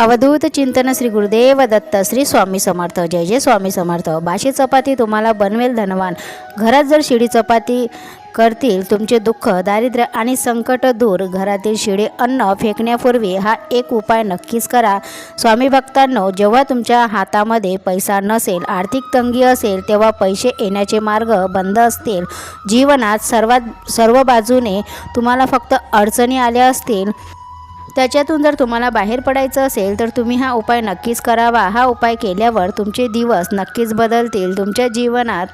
अवधूत चिंतन श्री गुरुदेव दत्त श्री स्वामी समर्थ. जय जय स्वामी समर्थ. बाशी चपाती तुम्हाला बनवेल धनवान. घरात जर शिडी चपाती करतील तुमचे दुःख दारिद्र्य आणि संकट दूर. घरातील शिडी अन्न फेकण्यापूर्वी हा एक उपाय नक्कीच करा. स्वामी भक्तांनो जेव्हा तुमच्या हातामध्ये पैसा नसेल आर्थिक तंगी असेल तेव्हा पैसे येण्याचे मार्ग बंद असतील. जीवनात सर्वात सर्व बाजूने तुम्हाला फक्त अडचणी आल्या असतील. त्याच्यातून जर तुम्हाला बाहेर पडायचं असेल तर तुम्ही हा उपाय नक्कीच करावा. हा उपाय केल्यावर तुमचे दिवस नक्कीच बदलतील. तुमच्या जीवनात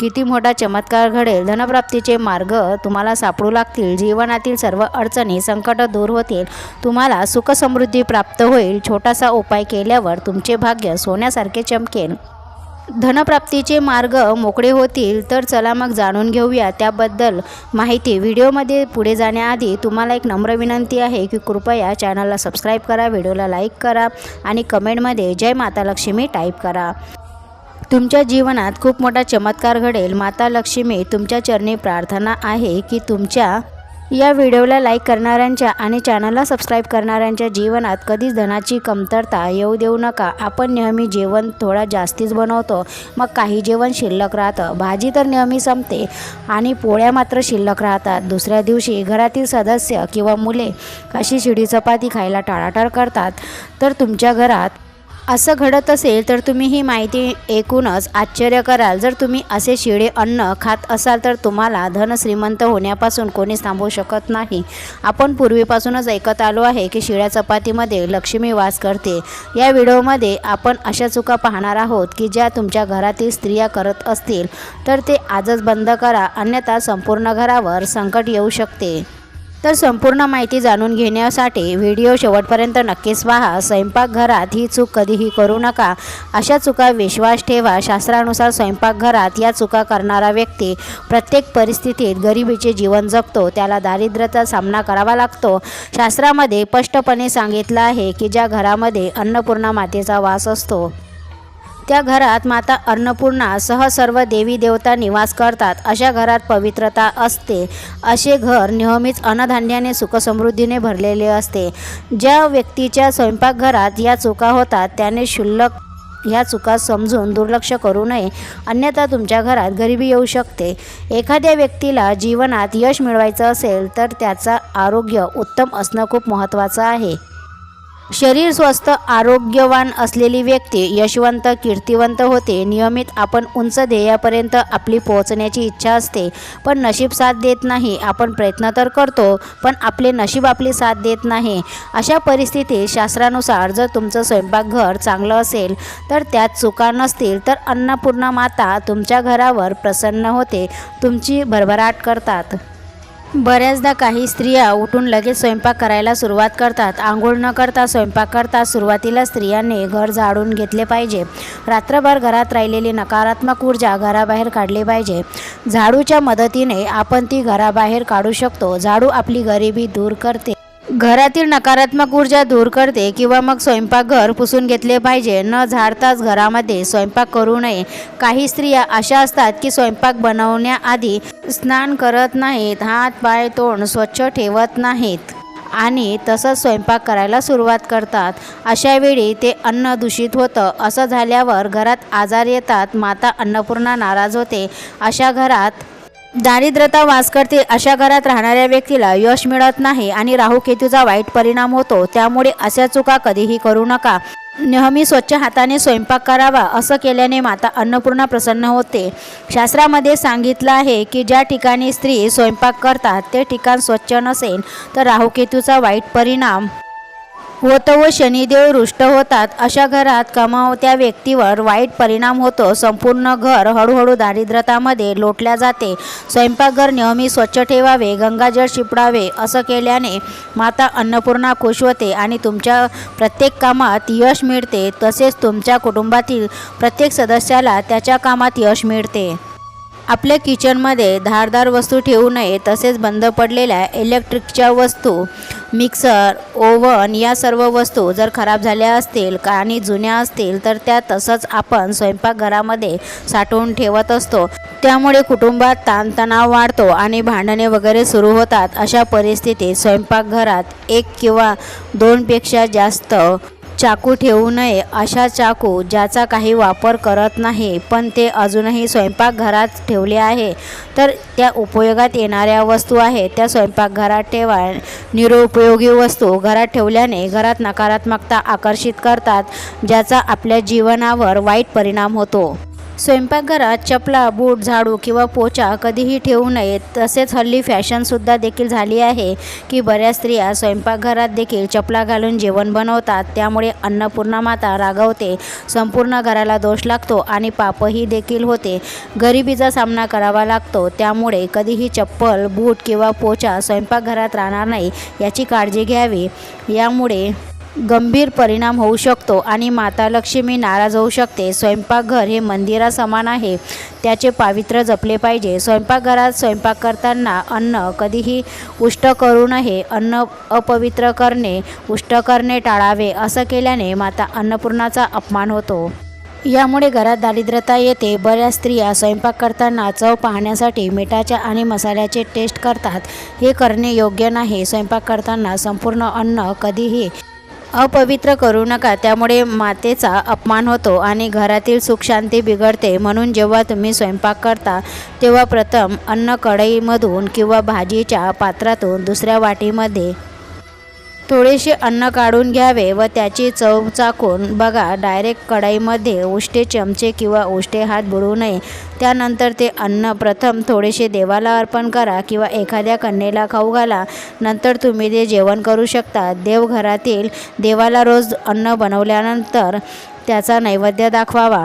किती मोठा चमत्कार घडेल. धनप्राप्तीचे मार्ग तुम्हाला सापडू लागतील. जीवनातील सर्व अडचणी संकट दूर होतील. तुम्हाला सुखसमृद्धी प्राप्त होईल. छोटासा उपाय केल्यावर तुमचे भाग्य सोन्यासारखे चमकेल. धनप्राप्तीचे मार्ग मोकळे होतील तर चला मग जाणून घेऊया त्याबद्दल माहिती. व्हिडिओमध्ये पुढे जाण्याआधी तुम्हाला एक नम्र विनंती आहे की कृपया चॅनलला सबस्क्राईब करा व्हिडिओला लाईक करा आणि कमेंटमध्ये जय माता लक्ष्मी टाईप करा. तुमच्या जीवनात खूप मोठा चमत्कार घडेल. माता लक्ष्मी तुमच्या चरणी प्रार्थना आहे की तुमच्या या व्हिडिओला लाईक करणाऱ्यांच्या आणि चॅनलला सबस्क्राईब करणाऱ्यांच्या जीवनात कधीच धनाची कमतरता येऊ देऊ नका. आपण नेहमी जेवण थोडा जास्तीच बनवतो. मग काही जेवण शिल्लक राहतं. भाजी तर नेहमी संपते आणि पोळ्या मात्र शिल्लक राहतात. दुसऱ्या दिवशी घरातील सदस्य किंवा मुले अशी शिडी चपाती खायला टाळाटाळ करतात. तर तुमच्या घरात असं घडत असेल तर तुम्ही ही माहिती ऐकूनच आश्चर्य कराल. जर तुम्ही असे शिळे अन्न खात असाल तर तुम्हाला धन श्रीमंत होण्यापासून कोणीच थांबवू शकत नाही. आपण पूर्वीपासूनच ऐकत आलो आहे की शिळ्या चपातीमध्ये लक्ष्मी वास करते. या व्हिडिओमध्ये आपण अशा चुका पाहणार आहोत की ज्या तुमच्या घरातील स्त्रिया करत असतील तर ते आजच बंद करा. अन्यथा संपूर्ण घरावर संकट येऊ शकते. तर संपूर्ण माहिती जाणून घेण्यासाठी व्हिडिओ शेवटपर्यंत नक्कीच पहा. स्वयंपाकघरात ही चूक कधीही करू नका. अशा चुका विश्वास ठेवा. शास्त्रानुसार स्वयंपाकघरात या चुका करणारा व्यक्ती प्रत्येक परिस्थितीत गरिबीचे जीवन जगतो. त्याला दारिद्र्याचा सामना करावा लागतो. शास्त्रामध्ये स्पष्टपणे सांगितलं आहे की ज्या घरामध्ये अन्नपूर्णा मातेचा वास असतो त्या घरात माता अन्नपूर्णा सह सर्व देवी देवता निवास करतात. अशा घरात पवित्रता असते. असे घर नेहमीच अन्नधान्याने सुखसमृद्धीने भरलेले असते. ज्या व्यक्तीच्या स्वयंपाकघरात या चुका होतात त्याने क्षुल्लक ह्या चुका समजून दुर्लक्ष करू नये. अन्यथा तुमच्या घरात गरिबी येऊ शकते. एखाद्या व्यक्तीला जीवनात यश मिळवायचं असेल तर त्याचा आरोग्य उत्तम असणं खूप महत्त्वाचं आहे. शरीर स्वस्थ आरोग्यवान असलेली व्यक्ती यशवंत कीर्तिवंत होते. नियमित आपण उंच ध्येयापर्यंत आपली पोहोचण्याची इच्छा असते पण नशीब साथ देत नाही. आपण प्रयत्न तर करतो पण आपले नशीब आपली साथ देत नाही. अशा परिस्थितीत शास्त्रानुसार जर तुमचं स्वयंपाकघर चांगलं असेल तर त्यात चुका नसतील तर अन्नपूर्णा माता तुमच्या घरावर प्रसन्न होते. तुमची भरभराट करतात. बऱ्याचदा काही स्त्रिया उठून लगेच स्वयंपाक करायला सुरुवात करतात. आंघोळ न करता स्वयंपाक करता सुरुवातीला स्त्रियांनी घर झाडून घेतले पाहिजे. रात्रभर घरात राहिलेली नकारात्मक ऊर्जा घराबाहेर काढली पाहिजे. झाडूच्या मदतीने आपण ती घराबाहेर काढू शकतो. झाडू आपली गरिबी दूर करते. घरातील नकारात्मक ऊर्जा दूर करते किंवा मग स्वयंपाकघर पुसून घेतले पाहिजे. न झाडताच घरामध्ये स्वयंपाक करू नये. काही स्त्रिया अशा असतात की स्वयंपाक बनवण्याआधी स्नान करत नाहीत हात पाय तोंड स्वच्छ ठेवत नाहीत आणि तसंच स्वयंपाक करायला सुरुवात करतात. अशा वेळी ते अन्न दूषित होतं. असं झाल्यावर घरात आजार येतात माता अन्नपूर्णा नाराज होते. अशा घरात दारिद्रता वास करते अशा घरात राहणाऱ्या व्यक्तीला यश मिळत नाही आणि राहू केतूचा वाईट परिणाम होतो त्यामुळे अशा चुका कधीही करू नका. नेहमी स्वच्छ हाताने स्वयंपाक करावा असं केल्याने माता अन्नपूर्णा प्रसन्न होते. शास्त्रामध्ये सांगितलं आहे की ज्या ठिकाणी स्त्री स्वयंपाक करतात ते ठिकाण स्वच्छ नसेल तर राहुकेतूचा वाईट परिणाम होतो व शनिदेव रुष्ट होतात अशा घरात कमावत्या व्यक्तीवर वाईट परिणाम होतो. संपूर्ण घर हळूहळू दारिद्र्यतामध्ये लोटल्या जाते. स्वयंपाकघर नेहमी स्वच्छ ठेवावे गंगाजळ शिपडावे असं केल्याने माता अन्नपूर्णा खुश होते आणि तुमच्या प्रत्येक कामात यश मिळते. तसेच तुमच्या कुटुंबातील प्रत्येक सदस्याला त्याच्या कामात यश मिळते. आपल्या किचनमध्ये धारदार वस्तू ठेवू नये तसेच बंद पडलेल्या इलेक्ट्रिकच्या वस्तू मिक्सर ओव्हन या सर्व वस्तू जर खराब झाल्या असतील का आणि जुन्या असतील तर त्या तसंच आपण स्वयंपाकघरामध्ये साठवून ठेवत असतो. त्यामुळे कुटुंबात ताणतणाव वाढतो आणि भांडणे वगैरे सुरू होतात. अशा परिस्थितीत स्वयंपाकघरात एक किंवा दोनपेक्षा जास्त चाकू ठेवू नये अशा चाकू ज्याचा काही वापर करत नाही पण ते अजूनही स्वयंपाकघरात ठेवले आहे. तर त्या उपयोगात येणाऱ्या वस्तू आहेत. त्या स्वयंपाकघरात ठेवा. निरुपयोगी वस्तू घरात ठेवल्याने घरात नकारात्मकता आकर्षित करतात ज्याचा आपल्या जीवनावर वाईट परिणाम होतो. स्वयंपाकघरात चपला बूट झाडू किंवा पोचा कधीही ठेवू नये तसेच हल्ली फॅशनसुद्धा देखील झाली आहे की बऱ्याच स्त्रिया स्वयंपाकघरात देखील चपला घालून जेवण बनवतात. त्यामुळे अन्नपूर्णा माता रागवते संपूर्ण घराला दोष लागतो आणि पापही देखील होते. गरिबीचा सामना करावा लागतो त्यामुळे कधीही चप्पल बूट किंवा पोचा स्वयंपाकघरात राहणार नाही याची काळजी घ्यावी. यामुळे गंभीर परिणाम होऊ शकतो आणि माता लक्ष्मी नाराज होऊ शकते. स्वयंपाकघर हे मंदिरासमान आहे. त्याचे पावित्र्य जपले पाहिजे. स्वयंपाकघरात स्वयंपाक करताना अन्न कधीही उष्ट करू नये. अन्न अपवित्र करणे उष्ट करणे टाळावे असं केल्याने माता अन्नपूर्णाचा अपमान होतो. यामुळे घरात दारिद्र्यता येते. बऱ्याच स्त्रिया स्वयंपाक करताना चव पाहण्यासाठी मिठाच्या आणि मसाल्याचे टेस्ट करतात. हे करणे योग्य नाही. स्वयंपाक करताना संपूर्ण अन्न कधीही अपवित्र करू नका. त्यामुळे मातेचा अपमान होतो आणि घरातील सुखशांती बिघडते. म्हणून जेव्हा तुम्ही स्वयंपाक करता तेव्हा प्रथम अन्न कढईमधून किंवा भाजीच्या पात्रातून दुसऱ्या वाटीमध्ये थोडेसे अन्न काढून घ्यावे व त्याची चव चाकून बघा डायरेक्ट कढईमध्ये उष्टे चमचे किंवा उष्टे हात बुडवू नये. त्यानंतर ते अन्न प्रथम थोडेसे देवाला अर्पण करा किंवा एखाद्या कन्येला खाऊ घाला. नंतर तुम्ही ते जेवण करू शकता. देवघरातील देवाला रोज अन्न बनवल्यानंतर त्याचा नैवेद्य दाखवावा.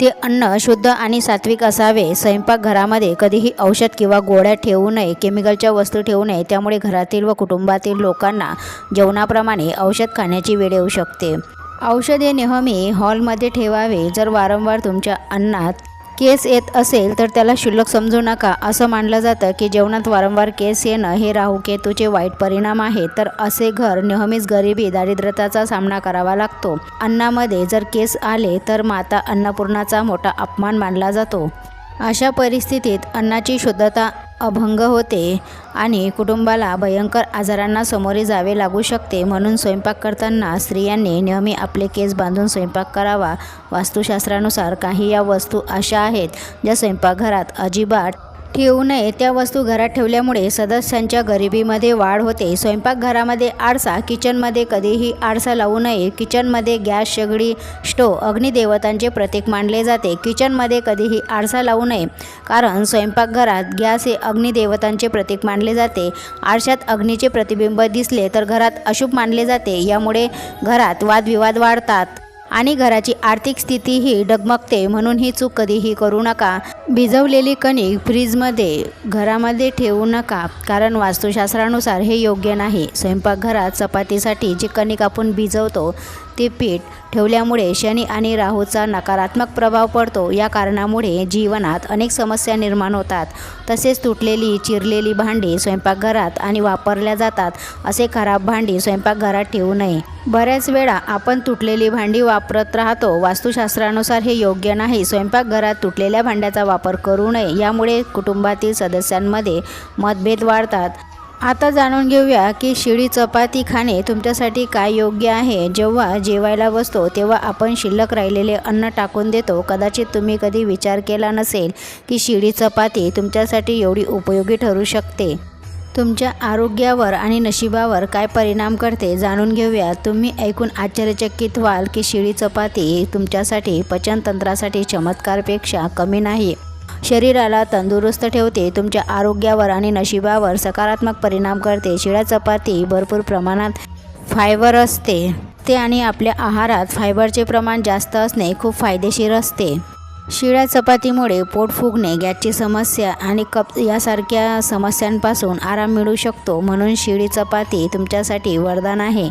ते अन्न शुद्ध आणि सात्विक असावे. स्वयंपाकघरामध्ये कधीही औषध किंवा गोळ्या ठेवू नये केमिकलच्या वस्तू ठेवू नये त्यामुळे घरातील व कुटुंबातील लोकांना जेवणाप्रमाणे औषध खाण्याची वेळ येऊ शकते. औषधे नेहमी हॉलमध्ये ठेवावे. जर वारंवार तुमच्या अन्नात केस येत असेल तर त्याला शुल्लक समजू नका. असं मानलं जातं की जेवणात वारंवार केस येणं हे राहू केतूचे वाईट परिणाम आहे. तर असे घर नेहमीच गरिबी दारिद्र्यताचा सामना करावा लागतो. अन्नामध्ये जर केस आले तर माता अन्नपूर्णाचा मोठा अपमान मानला जातो. अशा परिस्थितीत अन्नाची शुद्धता अभंग होते आणि कुटुंबाला भयंकर आजारांना सामोरे जावे लागू शकते म्हणून स्वयंपाक करताना स्त्रियांनी नेहमी आपले केस बांधून स्वयंपाक करावा. वास्तुशास्त्रानुसार काही या वस्तू अशा आहेत ज्या स्वयंपाकघरात अजिबात ठेवू नये त्या वस्तू घरात ठेवल्यामुळे सदस्यांच्या गरिबीमध्ये वाढ होते. स्वयंपाकघरामध्ये आरसा किचनमध्ये कधीही आरसा लावू नये. किचनमध्ये गॅस शेगडी स्टोव अग्निदेवतांचे प्रतीक मानले जाते. किचनमध्ये कधीही आरसा लावू नये कारण स्वयंपाकघरात गॅस हे अग्निदेवतांचे प्रतीक मानले जाते. आरशात अग्नीचे प्रतिबिंब दिसले तर घरात अशुभ मानले जाते. यामुळे घरात वादविवाद वाढतात. आणि घराची आर्थिक स्थितीही डगमगते म्हणून ही चूक कधीही करू नका. भिजवलेली कणिक फ्रीजमध्ये घरामध्ये ठेवू नका कारण वास्तुशास्त्रानुसार हे योग्य नाही. स्वयंपाकघरात चपातीसाठी जी कणिक आपण भिजवतो ते पीठ ठेवल्यामुळे शनी आणि राहूचा नकारात्मक प्रभाव पडतो. या कारणामुळे जीवनात अनेक समस्या निर्माण होतात. तसेच तुटलेली चिरलेली भांडी स्वयंपाकघरात आणि वापरल्या जातात. असे खराब भांडी स्वयंपाकघरात ठेवू नये. बऱ्याच वेळा आपण तुटलेली भांडी वापरत राहतो. वास्तुशास्त्रानुसार हे योग्य नाही. स्वयंपाकघरात तुटलेल्या भांड्याचा वापर करू नये. यामुळे कुटुंबातील सदस्यांमध्ये मतभेद वाढतात. आता जाणून घेऊया की शिळी चपाती खाणे तुमच्यासाठी काय योग्य आहे. जेव्हा जेवायला बसतो तेव्हा आपण शिल्लक राहिलेले अन्न टाकून देतो. कदाचित तुम्ही कधी विचार केला नसेल की शिळी चपाती तुमच्यासाठी एवढी उपयोगी ठरू शकते. तुमच्या आरोग्यावर आणि नशिबावर काय परिणाम करते जाणून घेऊया. तुम्ही ऐकून आश्चर्यचकित व्हाल की शिळी चपाती तुमच्यासाठी पचनतंत्रासाठी चमत्कारपेक्षा कमी नाही. शरीराला तंदुरुस्त ठेवते तुमच्या आरोग्यावर आणि नशिबावर सकारात्मक परिणाम करते. शिळ्या चपाती भरपूर प्रमाणात फायबर असते. ते आणि आपल्या आहारात फायबरचे प्रमाण जास्त असणे खूप फायदेशीर असते. शिळ्या चपातीमुळे पोट फुगणे गॅसची समस्या आणि कप यासारख्या समस्यांपासून आराम मिळू शकतो. म्हणून शिळी चपाती तुमच्यासाठी वरदान आहे.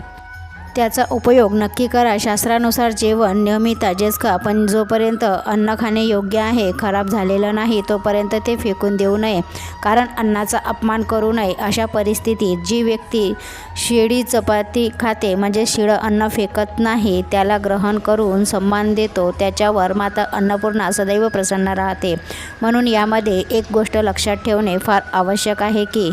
त्याचा उपयोग नक्की करा. शास्त्रानुसार जेवण नियमित ताजेच खा पण जोपर्यंत अन्न खाणे योग्य आहे खराब झालेलं नाही तोपर्यंत ते फेकून देऊ नये. कारण अन्नाचा अपमान करू नये. अशा परिस्थितीत जी व्यक्ती शिळी चपाती खाते म्हणजे शिळं अन्न फेकत नाही त्याला ग्रहण करून सन्मान देतो. त्याच्यावर माता अन्नपूर्णा सदैव प्रसन्न राहते. म्हणून यामध्ये एक गोष्ट लक्षात ठेवणे फार आवश्यक आहे की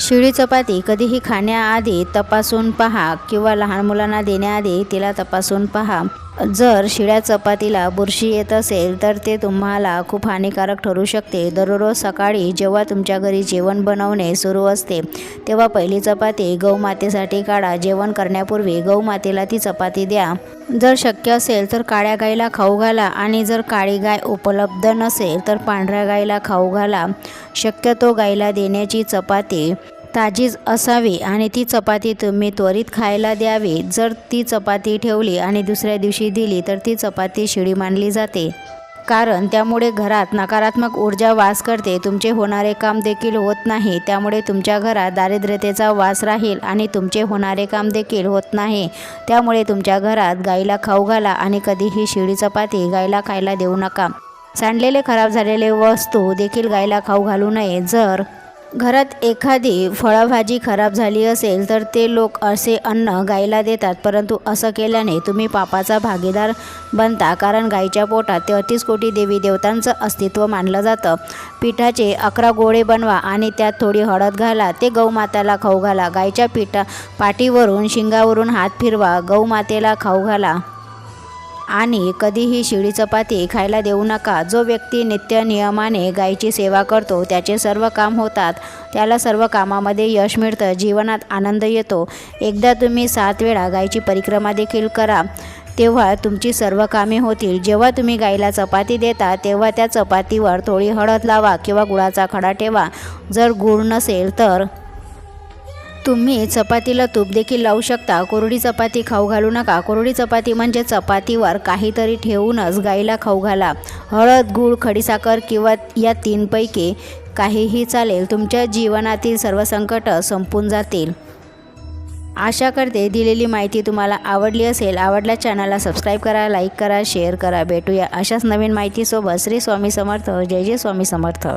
शिळी चपाती कधीही खाण्याआधी तपासून पहा किंवा लहान मुलांना देण्याआधी तिला तपासून पहा. जर शिळ्या चपातीला बुरशी येत असेल तर ते तुम्हाला खूप हानिकारक ठरू शकते. दररोज सकाळी जेव्हा तुमच्या घरी जेवण बनवणे सुरू असते तेव्हा पहिली चपाती गौमातेसाठी काढा. जेवण करण्यापूर्वी गौमातेला ती चपाती द्या. जर शक्य असेल तर काळ्या गाईला खाऊ घाला आणि जर काळी गाय उपलब्ध नसेल तर पांढऱ्या गाईला खाऊ घाला. शक्यतो गाईला देण्याची चपाती ताजीच असावी आणि ती चपाती तुम्ही त्वरित खायला द्यावी. जर ती चपाती ठेवली आणि दुसऱ्या दिवशी दिली तर ती चपाती शिडी मानली जाते. कारण त्यामुळे घरात नकारात्मक ऊर्जा वास करते. तुमचे होणारे काम देखील होत नाही. त्यामुळे तुमच्या घरात दारिद्र्यतेचा वास राहील आणि तुमचे होणारे काम देखील होत नाही. त्यामुळे तुमच्या घरात गाईला खाऊ घाला आणि कधीही शिळी चपाती गाईला खायला देऊ नका. सांडलेले खराब झालेले वस्तू देखील गाईला खाऊ घालू नये. जर घरात एखादी फळभाजी खराब झाली असेल तर ते लोक असे अन्न गाईला देतात. परंतु असं केल्याने तुम्ही पापाचा भागीदार बनता कारण गाईच्या पोटात तेहतीस कोटी देवी देवतांचं अस्तित्व मानलं जातं. पिठाचे अकरा गोळे बनवा आणि त्यात थोडी हळद घाला ते गौमाताला खाऊ घाला. गाईच्या पिठा पाठीवरून शिंगावरून हात फिरवा गौमातेला खाऊ घाला. आणि कधीही शिळी चपाती खायला देऊ नका. जो व्यक्ती नित्य नियमाने गायीची सेवा करतो त्याचे सर्व काम होतात. त्याला सर्व कामामध्ये यश मिळतं जीवनात आनंद येतो. एकदा तुम्ही सात वेळा गायीची परिक्रमा देखील करा. तेव्हा तुमची सर्व कामे होतील. जेव्हा तुम्ही गाईला चपाती देता तेव्हा त्या चपातीवर थोडी हळद लावा किंवा गुळाचा खडा ठेवा. जर गुळ नसेल तर तुम्ही चपातीला तूप देखील लावू शकता. कोरडी चपाती खाऊ घालू नका. कोरडी चपाती म्हणजे चपातीवर काहीतरी ठेवूनच गाईला खाऊ घाला. हळद गूळ खडीसाखर किंवा या तीनपैकी काहीही चालेल तुमच्या जीवनातील सर्व संकट संपून जातील. आशा करते दिलेली माहिती तुम्हाला आवडली असेल. आवडल्या चॅनलला सबस्क्राईब करा लाईक करा शेअर करा. भेटूया अशाच नवीन माहितीसोबत. श्री स्वामी समर्थ. जय जय स्वामी समर्थ.